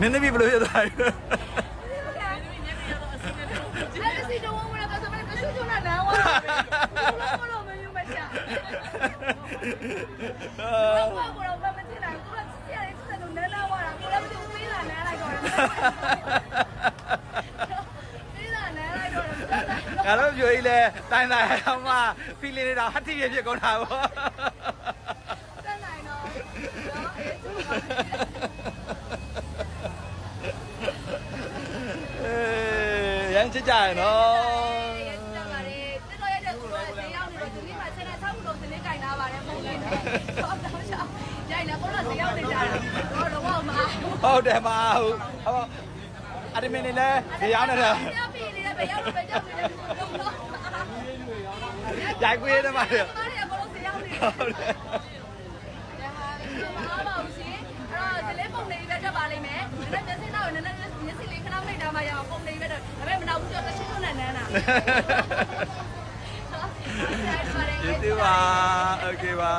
နင်းနေပြီဘယ်လိုဖြစ်သွားလဲလက်စီတော့ဝင်လာတော့ဆိုမင်းကရှုချုံလာနာဝါဘလိုလိုမယူမချာဘာကိုတော့မတင်နိုင်ဘူးသူကစီရတဲ့စတဲ့နဲ့လာဝါတာကိုလည်းမသိဘူးပေးလာနားလိုက်တော့ပေးလာနားလိုက်တော့ငါတို့ပြောရည်လဲတိုင်းတိုင်းအောင်မှဖီလင်းနေတာဟတ်တိပြဖြစ်ကုန်တာပေါ့တန်နိုင်တော့ ရမ်းချစ်ကြရနော်ဟုတ်တယ်မဟုတ်ဟောအဒမင်နေလဲဇရောင်းနေတယ်ရိုက်ကွေးတယ်မဟုတ်ဟုတ်တယ်ဒါဟာဘာမှမရှိအဲ့တော့ဇလဲပုံနေပဲထွက်ပါလိမ့်မယ် နည်းနည်းမျက်စိနောက်နည်းနည်းမျက်စိလေးခဏမိတ်တာမှရအောင်ပုံလေးပဲတက်ဒါပေမဲ့မနောက်ဘူးကျော်တစ်ချင်းချုံနဲ့နန်းတာ ကျေးဇူးပါโอเคပါ